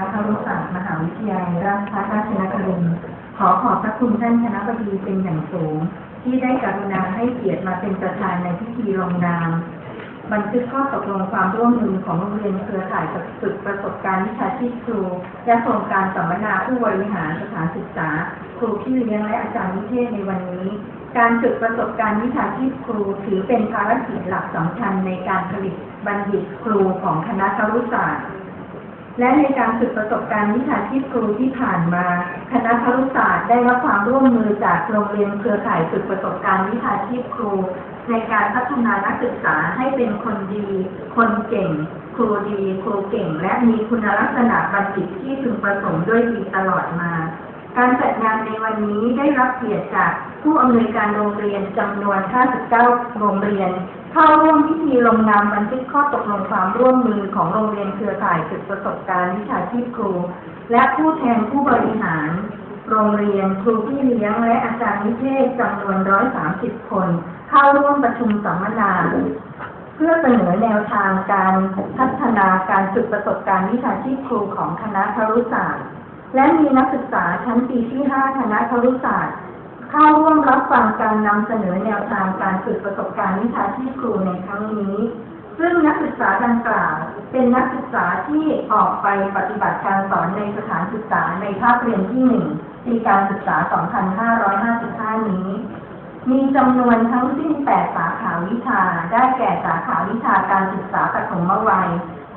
ณะครุศาสตร์มหาวิทยาลัยราชภัฏราชนครินทร์ขอขอบพระคุณท่านคณะบดีเป็นอย่างสูง ที่ได้กรุณาให้เกียรติมาเป็นประธานในพิธีลงนามบันทึกข้อตกลงความร่วมมือของโรงเรียนเครือข่ายฝึกประสบการณ์วิชาชีพครู และโครงการสัมมนาผู้บริหารสถานศึกษา ครูพี่เลี้ยงและอาจารย์วิเทศในวันนี้ การฝึกประสบการณ์วิชาชีพครูถือเป็นภารกิจหลักสำคัญในการผลิตบัณฑิตครูของคณะครุศาสตร์ และในการฝึกประสบการณ์วิชาชีพครูที่ผ่านมา คณะครุศาสตร์ได้รับความร่วมมือจากโรงเรียนเครือข่ายฝึกประสบการณ์วิชาชีพครู ในการพัฒนานักศึกษาให้เป็นคนดี คนเก่ง ครูดีครูเก่ง และมีคุณลักษณะบัณฑิตที่พึงประสงค์ด้วยดีตลอดมา การจัดงานในวันนี้ได้รับเกียรติจากผู้อำนวยการโรงเรียนจำนวน 59 โรงเรียน เข้าร่วมพิธีลงนามบันทึกข้อตกลงความร่วมมือของโรงเรียนเครือข่ายฝึกประสบการณ์วิชาชีพครู และผู้แทนผู้บริหาร โรงเรียนครูพี่เลี้ยงและอาจารย์นิเทศจำนวน 130 คน เข้าร่วมประชุมสัมมนา เพื่อเสนอแนวทางการพัฒนาการฝึกประสบการณ์วิชาชีพครูของคณะครุศาสตร์ และมีนักศึกษาชั้นปีที่ 5 คณะครุศาสตร์ เข้าร่วมรับฟังการนำเสนอแนวทางการฝึกประสบการณ์วิชาชีพครูในครั้งนี้ ซึ่งนักศึกษาดังกล่าว เป็นนักศึกษาที่ออกไปปฏิบัติการสอนในสถานศึกษาในภาคเรียนที่1ปีการศึกษา 2555 นี้ มีจำนวนทั้งสิ้น 8 สาขาวิชา ได้แก่สาขาวิชาการศึกษาปฐมวัย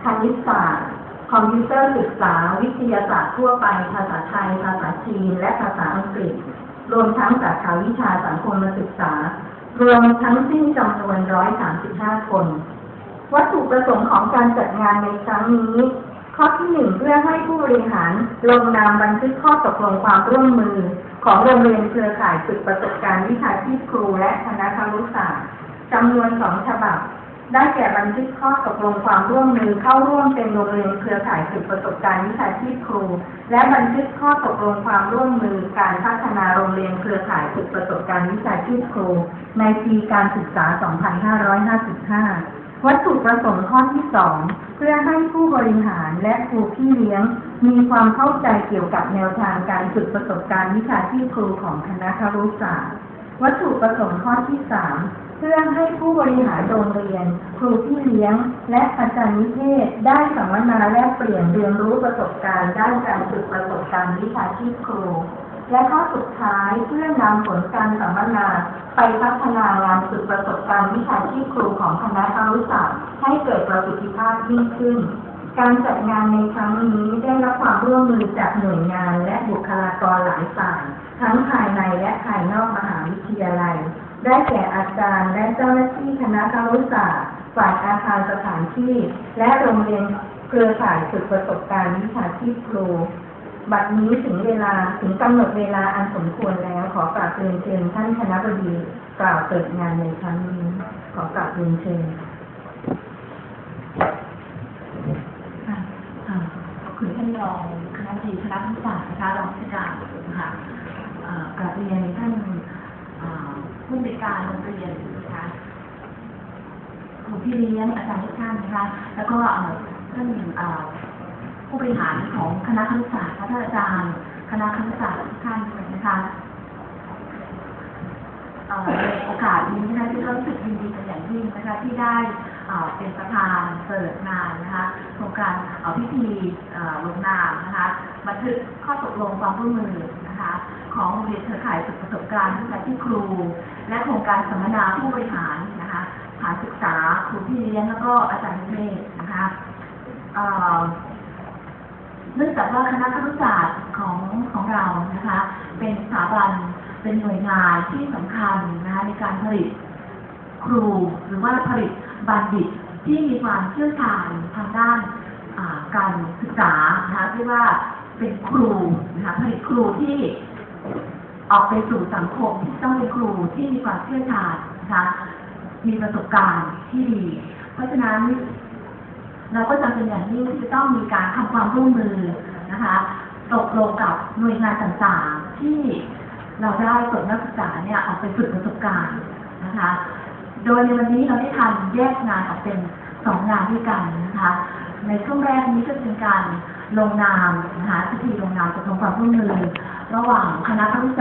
คณิตศาสตร์ คอมพิวเตอร์ศึกษา วิทยาศาสตร์ทั่วไป ภาษาไทย ภาษาจีน และภาษาอังกฤษ รวมทั้งสาขาวิชาสังคมศึกษา รวมทั้งสิ้นจำนวน 135 คน วัตถุประสงค์ของการจัดงานในครั้งนี้ ข้อที่หนึ่งเพื่อให้ผู้บริหารลงนามบันทึกข้อตกลงความร่วมมือ ของโรงเรียนเครือข่ายฝึกประสบการณ์วิชาชีพครูและคณะครุศาสตร์จำนวนสองฉบับ ได้แก่บันทึกข้อตกลงความร่วมมือเข้าร่วมเป็นโรงเรียนเครือข่ายฝึกประสบการณ์วิชาชีพครู และบันทึกข้อตกลงความร่วมมือการพัฒนาโรงเรียนเครือข่ายฝึกประสบการณ์วิชาชีพครู ในปีการศึกษา 2555 วัตถุประสงค์ข้อที่สองเพื่อให้ผู้บริหารและครูพี่เลี้ยง มีความเข้าใจเกี่ยวกับแนวทางการฝึกประสบการณ์วิชาชีพครูของคณะครุศาสตร์วัตถุประสงค์ข้อที่สาม พื่อให้ผู้บริหารโรงเรียน ครูพี่เลี้ยง และอาจารย์นิเทศได้สัมมนาแลกเปลี่ยนเรียนรู้ประสบการณ์ด้านการฝึกประสบการณ์วิชาชีพครู และข้อสุดท้ายเพื่อนำผลการสัมมนา ไปพัฒนางานฝึกประสบการณ์วิชาชีพครูของคณะครุศาสตร์ให้เกิดประสิทธิภาพยิ่งขึ้น การจัดงานในครั้งนี้ได้รับความร่วมมือจากหน่วยงานและบุคลากรหลายฝ่ายทั้งภายในและภายนอกมหาวิทยาลัย ได้แก่อาจารย์และเจ้าหน้าที่คณะครุศาสตร์ฝ่ายอาคารสถานที่ และโรงเรียนเครือข่ายฝึกประสบการณ์วิชาชีพครู บัดนี้ถึงเวลาถึงกำหนดเวลาอันสมควรแล้ว ขอกราบเรียนเชิญท่านคณะบดีกล่าวเปิดงานในครั้งนี้ขอกราบเรียนเช่นค่ะคุณท่านรองคณะบดีคณะครุศาสตร์นะคะรองผู้จัดการนะคะเอ่อกราบเรียนท่าน ผู้บริการโรงเรียนนะคะครูพี่เลี้ยงอาจารย์ทุกท่านนะคะ แล้วก็เอ่อท่านเอ่อผู้บริหารของคณะครุศาสตร์ท่านอาจารย์ คณะครุศาสตร์ทุกท่านด้วยนะคะเอ่อในโอกาสนี้นะคะที่เรารู้สึกยินดีเป็นอย่างยิ่งนะคะที่ได้เอ่อเป็นประธานเปิดงานนะคะโครงการเอ่อพิธีเอ่อลงนามนะคะบันทึกข้อตกลงความร่วมมือ นะคะของโรงเรียนเครือข่ายฝึกประสบการณ์วิชาชีพครู และโครงการสัมมนาผู้บริหารนะคะสถานศึกษาครูพี่เลี้ยงแล้วก็อาจารย์นิเทศนะคะเนื่องจากว่าคณะครุศาสตร์ของของเรานะคะ เป็นสถาบันเป็นหน่วยงานที่สำคัญนะคะในการผลิตครูหรือว่าผลิตบัณฑิตที่มีความเชี่ยวชาญทางด้านการศึกษานะคะที่ว่า เป็นครูนะคะผลิตครูที่ออกไปสู่สังคมที่ต้องเป็นครูที่มีความเชี่ยวชาญนะคะมีประสบการณ์ที่ดี เพราะฉะนั้น เราก็จำเป็นอย่างยิ่งที่จะต้องมีการทำความร่วมมือนะคะตกลงกับหน่วยงานต่างๆ ที่เราได้ส่งนักศึกษาเนี่ยออกไปฝึกประสบการณ์นะคะ โดยในวันนี้เราได้ทำแยกงานออกเป็นสองงานด้วยกันนะคะ ในช่วงแรกนี้ก็เป็นการ ลงนามนะคะพิธีลงนามจะทำความร่วมมือระหว่างคณะผู้